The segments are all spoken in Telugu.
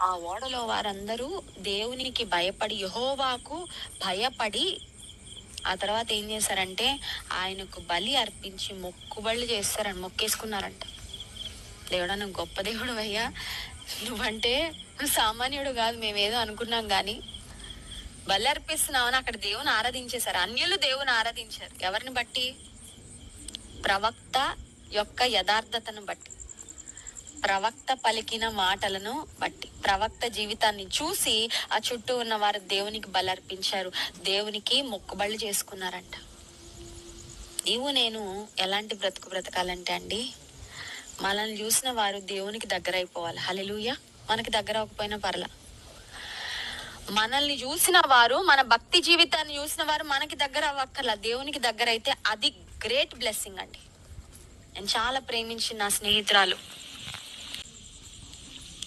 ఆ ఓడలో వారందరూ దేవునికి భయపడి యహోవాకు భయపడి ఆ తర్వాత ఏం చేశారంటే ఆయనకు బలి అర్పించి మొక్కుబళ్ళు చేస్తారని మొక్కేసుకున్నారంట. దేవుడా నువ్వు గొప్ప దేవుడు అయ్యా. నువ్వంటే సామాన్యుడు కాదు మేమేదో అనుకున్నాం కానీ బలి అర్పిస్తున్నామని అక్కడ దేవుని ఆరాధించేశారు. అన్యులు దేవుని ఆరాధించారు. ఎవరిని బట్టి? ప్రవక్త యొక్క యథార్థతను బట్టి. ప్రవక్త పలికిన మాటలను బట్టి ప్రవక్త జీవితాన్ని చూసి ఆ చుట్టూ ఉన్న వారు దేవునికి బలర్పించారు. దేవునికి మొక్కుబళ్ళు చేసుకున్నారంట. నీవు నేను ఎలాంటి బ్రతుకు బ్రతకాలంటే అండి? మనల్ని చూసిన వారు దేవునికి దగ్గర అయిపోవాలి హలెలుయ మనకి దగ్గర అవ్వకపోయినా పర్లా. మనల్ని చూసిన వారు మన భక్తి జీవితాన్ని చూసిన వారు మనకి దగ్గర అవ్వక్కర్లా. దేవునికి దగ్గర అయితే అది గ్రేట్ బ్లెస్సింగ్ అండి. నేను చాలా ప్రేమించిన నా స్నేహితురాలు.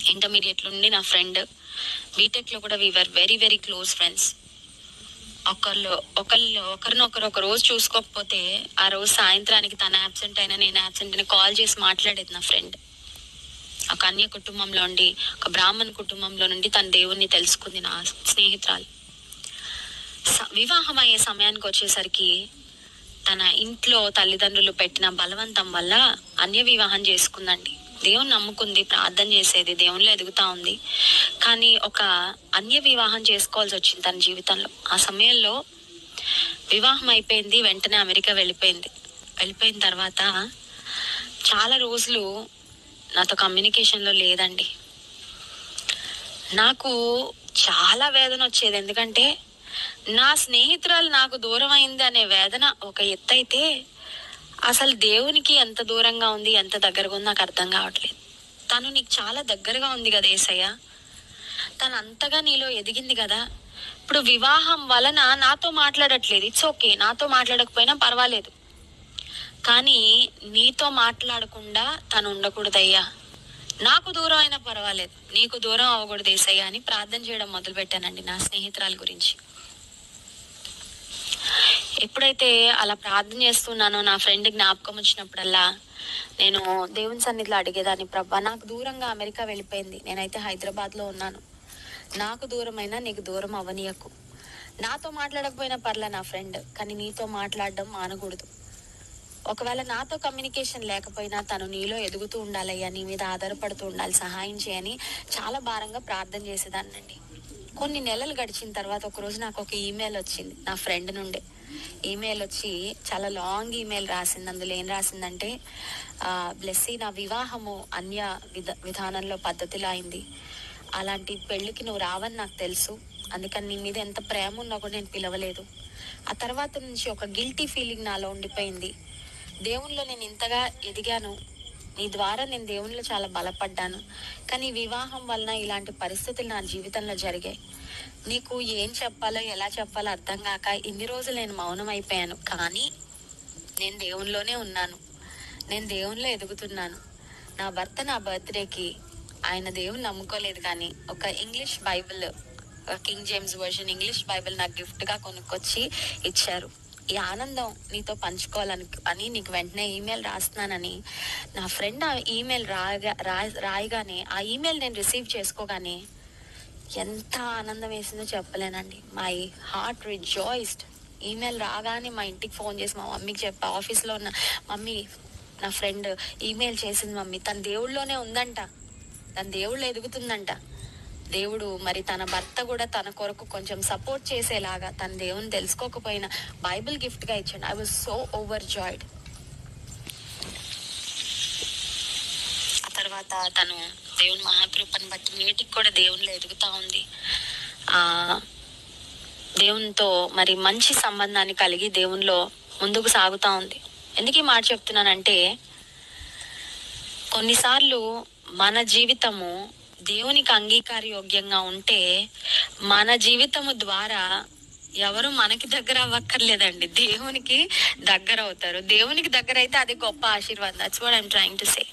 ఇంటర్మీడియట్ నుండి నా ఫ్రెండ్. బీటెక్లో కూడా కూడా we are very very close friends ఒకళ్ళు ఒకళ్ళు ఒకరినొకరు ఒక రోజు చూసుకోకపోతే ఆ రోజు సాయంత్రానికి తన యాబ్సెంట్ అయినా నేను యాబ్సెంట్ అయినా కాల్ చేసి మాట్లాడేది నా ఫ్రెండ్. ఒక అన్య కుటుంబంలో ఉండి ఒక బ్రాహ్మణ కుటుంబంలో నుండి తన దేవుణ్ణి తెలుసుకుంది నా స్నేహితురాలు. స- వివాహం అయ్యే సమయానికి వచ్చేసరికి తన ఇంట్లో తల్లిదండ్రులు పెట్టిన బలవంతం వల్ల అన్య వివాహం చేసుకుందండి. దేవుని నమ్ముకుంది ప్రార్థన చేసేది దేవునిలో ఎదుగుతా ఉంది. కానీ ఒక అన్య వివాహం చేసుకోవాల్సి వచ్చింది తన జీవితంలో. ఆ సమయంలో వివాహం అయిపోయింది వెంటనే అమెరికా వెళ్ళిపోయింది. వెళ్ళిపోయిన తర్వాత చాలా రోజులు నాతో కమ్యూనికేషన్లో లేదండి. నాకు చాలా వేదన వచ్చేది. ఎందుకంటే నా స్నేహితురాలు నాకు దూరం అయింది అనే వేదన ఒక ఎత్తు అయితే అసలు దేవునికి ఎంత దూరంగా ఉంది ఎంత దగ్గరగా ఉంది నాకు అర్థం కావట్లేదు. తను నీకు చాలా దగ్గరగా ఉంది కదా ఏసయ్య. తను అంతగా నీలో ఎదిగింది కదా. ఇప్పుడు వివాహం వలన నాతో మాట్లాడట్లేదు. ఇట్స్ ఓకే నాతో మాట్లాడకపోయినా పర్వాలేదు. కానీ నీతో మాట్లాడకుండా తను ఉండకూడదయ్యా. నాకు దూరం అయినా పర్వాలేదు. నీకు దూరం అవ్వకూడదు ఏసయ్య అని ప్రార్థన చేయడం మొదలుపెట్టానండి నా స్నేహితురాల గురించి. ఎప్పుడైతే అలా ప్రార్థన చేస్తున్నానో నా ఫ్రెండ్ జ్ఞాపకం వచ్చినప్పుడల్లా నేను దేవుని సన్నిధిలో అడిగేదాన్ని ప్రభా నాకు దూరంగా అమెరికా వెళ్ళిపోయింది. నేనైతే హైదరాబాద్లో ఉన్నాను. నాకు దూరమైనా నీకు దూరం అవనీయకు నాతో మాట్లాడకపోయినా పర్లే నా ఫ్రెండ్ కానీ నీతో మాట్లాడడం మానకూడదు. ఒకవేళ నాతో కమ్యూనికేషన్ లేకపోయినా తను నీలో ఎదుగుతూ ఉండాలయ్యా నీ మీద ఆధారపడుతూ ఉండాలి సహాయం చేయని చాలా భారంగా ప్రార్థన చేసేదాన్నండి. కొన్ని నెలలు గడిచిన తర్వాత ఒకరోజు నాకు ఒక ఈమెయిల్ వచ్చింది నా ఫ్రెండ్ నుండే. ఈమెయిల్ వచ్చి చాలా లాంగ్ ఈమెయిల్ రాసింది. అందులో ఏం రాసిందంటే బ్లెస్సీ నా వివాహము అన్య విధ విధానంలో పద్ధతిలో అయింది. అలాంటి పెళ్ళికి నువ్వు రావని నాకు తెలుసు. అందుకని నీ మీద ఎంత ప్రేమ ఉన్నా కూడా నేను పిలవలేదు. ఆ తర్వాత నుంచి ఒక గిల్టీ ఫీలింగ్ నాలో ఉండిపోయింది. దేవునిలో నేను ఇంతగా ఎదిగాను. నీ ద్వారా నేను దేవునిలో చాలా బలపడ్డాను. కానీ వివాహం వలన ఇలాంటి పరిస్థితులు నా జీవితంలో జరిగాయి. నీకు ఏం చెప్పాలో ఎలా చెప్పాలో అర్థం కాక ఇన్ని రోజులు నేను మౌనం అయిపోయాను కానీ నేను దేవునిలోనే ఉన్నాను. నేను దేవునిలో ఎదుగుతున్నాను. నా భర్త నా బర్త్డేకి ఆయన దేవుని నమ్ముకోలేదు కానీ ఒక English Bible King James version English Bible నాకు గిఫ్ట్గా కొనుక్కొచ్చి ఇచ్చారు. ఈ ఆనందం నీతో పంచుకోవాలని అని నీకు వెంటనే ఈమెయిల్ రాస్తున్నానని నా ఫ్రెండ్ ఆ ఈమెయిల్ రాగా రాయగానే ఆ ఈమెయిల్ నేను రిసీవ్ చేసుకోగానే ఎంత ఆనందం వేసిందో చెప్పలేనండి. మై హార్ట్ రిజాయిస్డ్ ఈమెయిల్ రాగానే మా ఇంటికి ఫోన్ చేసి మా మమ్మీకి చెప్పా. ఆఫీస్లో ఉన్న మమ్మీ నా ఫ్రెండ్ ఈమెయిల్ చేసింది మమ్మీ. తన దేవుళ్ళలోనే ఉందంట. తన దేవుళ్ళు ఎదుగుతుందంట. దేవుడు మరి తన భర్త కూడా తన కొరకు కొంచెం సపోర్ట్ చేసేలాగా తన దేవుని తెలుసుకోకపోయినా బైబిల్ గిఫ్ట్గా ఇచ్చాడు. I was so overjoyed ఆ తర్వాత తను దేవుని మహాకృపను బట్టి నేటికి కూడా దేవునిలో ఎదుగుతా ఉంది. ఆ దేవునితో మరి మంచి సంబంధాన్ని కలిగి దేవునిలో ముందుకు సాగుతా ఉంది. ఎందుకు ఈ మాట చెప్తున్నానంటే కొన్నిసార్లు మన జీవితము దేవునికి అంగీకారయోగ్యంగా ఉంటే మన జీవితము ద్వారా ఎవరు మనకి దగ్గర అవ్వక్కర్లేదండి. దేవునికి దగ్గర అవుతారు దేవునికి దగ్గర అయితే అది గొప్ప ఆశీర్వాదం. That's what I'm trying to say